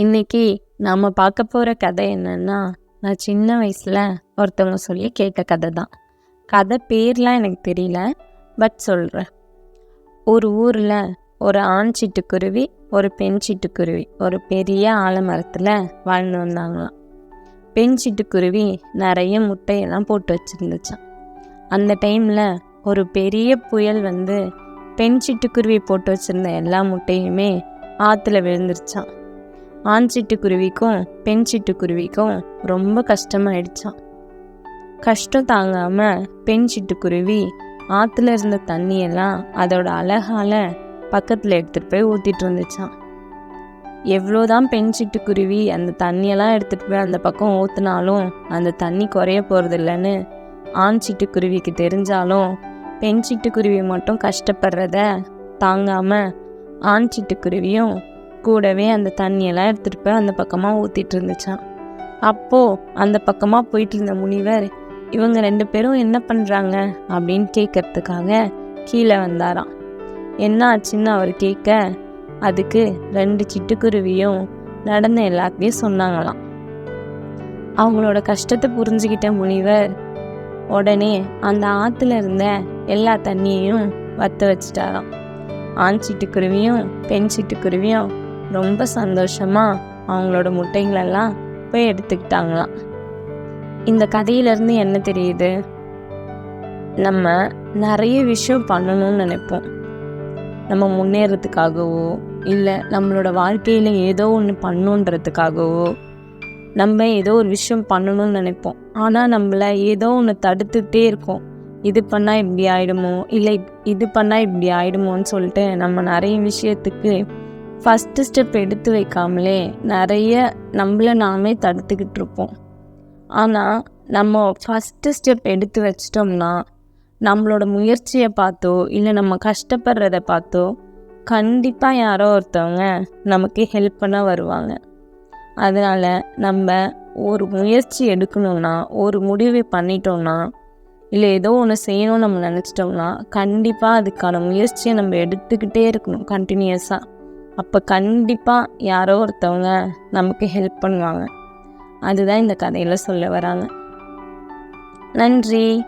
இன்னைக்கு நாம் பார்க்க போகிற கதை என்னன்னா நான் சின்ன வயசில் ஒருத்தவங்க சொல்லி கேட்ட கதை தான். கதை பேர்லாம் எனக்கு தெரியல பட் சொல்கிறேன் ஒரு ஊரில் ஒரு ஆண் சிட்டுக்குருவி ஒரு பெண் சிட்டுக்குருவி ஒரு பெரிய ஆலமரத்தில் வாழ்ந்து வந்தாங்களாம். பெண் சிட்டுக்குருவி நிறைய முட்டையெல்லாம் போட்டு வச்சுருந்துச்சான் அந்த டைமில் ஒரு பெரிய புயல் வந்து பெண் சிட்டுக்குருவி போட்டு வச்சுருந்த எல்லா முட்டையுமே ஆற்றுல விழுந்துருச்சான் ஆண் சிட்டுக்குருவிக்கும் பெண் சிட்டுக்குருவிக்கும் ரொம்ப கஷ்டமாயிடுச்சான் கஷ்டம் தாங்காமல் பெண் சிட்டுக்குருவி ஆற்றுல இருந்த தண்ணியெல்லாம் அதோட அழகால பக்கத்தில் எடுத்துகிட்டு போய் ஊற்றிட்டு இருந்துச்சான் எவ்வளோதான் பெண் சிட்டுக்குருவி அந்த தண்ணியெல்லாம் எடுத்துகிட்டு போய் அந்த பக்கம் ஊற்றுனாலும் அந்த தண்ணி குறைய போகிறது இல்லைன்னு ஆண் சிட்டுக்குருவிக்கு தெரிஞ்சாலும் பெண் சிட்டுக்குருவி மட்டும் கஷ்டப்படுறத தாங்காமல் ஆண் சிட்டுக்குருவியும் கூடவே அந்த தண்ணியெல்லாம் எடுத்துகிட்டு போய் அந்த பக்கமாக ஊற்றிட்டு இருந்துச்சான் அப்போது அந்த பக்கமாக போயிட்டு இருந்த முனிவர் இவங்க ரெண்டு பேரும் என்ன பண்ணுறாங்க அப்படின்னு கேட்கறதுக்காக கீழே வந்தாராம். என்ன ஆச்சுன்னு அவர் கேட்க அதுக்கு ரெண்டு சிட்டுக்குருவியும் நடந்த எல்லாத்தையும் சொன்னாங்களாம். அவங்களோட கஷ்டத்தை புரிஞ்சுக்கிட்ட முனிவர் உடனே அந்த ஆற்றுல இருந்த எல்லா தண்ணியையும் வத்த வச்சிட்டாராம். ஆண் சிட்டுக்குருவியும் பெண் சிட்டுக்குருவியும் ரொம்ப சந்தோஷமாக அவங்களோட முட்டைங்களெல்லாம் போய் எடுத்துக்கிட்டாங்களாம். இந்த கதையிலேருந்து என்ன தெரியுது? நம்ம நிறைய விஷயம் பண்ணணும்னு நினைப்போம். நம்ம முன்னேறதுக்காகவோ இல்லை நம்மளோட வாழ்க்கையில் ஏதோ ஒன்று பண்ணுன்றதுக்காகவோ நம்ம ஏதோ ஒரு விஷயம் பண்ணணும்னு நினைப்போம். ஆனால் நம்மள ஏதோ ஒன்று தடுத்துகிட்டே இருக்கோம். இது பண்ணால் இப்படி ஆகிடுமோ இல்லை இது பண்ணால் இப்படி ஆகிடுமோன்னு சொல்லிட்டு நம்ம நிறைய விஷயத்துக்கு ஃபஸ்ட்டு ஸ்டெப் எடுத்து வைக்காமலே நிறைய நம்மள நாமே தடுத்துக்கிட்டு இருப்போம். ஆனால் நம்ம ஃபஸ்ட்டு ஸ்டெப் எடுத்து வச்சிட்டோம்னா நம்மளோட முயற்சியை பார்த்தோ இல்லை நம்ம கஷ்டப்படுறத பார்த்தோ கண்டிப்பாக யாரோ ஒருத்தவங்க நமக்கு ஹெல்ப் பண்ண வருவாங்க. அதனால் நம்ம ஒரு முயற்சி எடுக்கணும்னா ஒரு முடிவு பண்ணிட்டோம்னா இல்லை ஏதோ ஒன்று செய்யணும்னு நம்ம நினச்சிட்டோம்னா கண்டிப்பாக அதுக்கான முயற்சியை நம்ம எடுத்துக்கிட்டே இருக்கணும் கண்டினியூஸாக அப்போ கண்டிப்பாக யாரோ ஒருத்தவங்க நமக்கு ஹெல்ப் பண்ணுவாங்க. அதுதான் இந்த கதையில் சொல்ல வராங்க. நன்றி.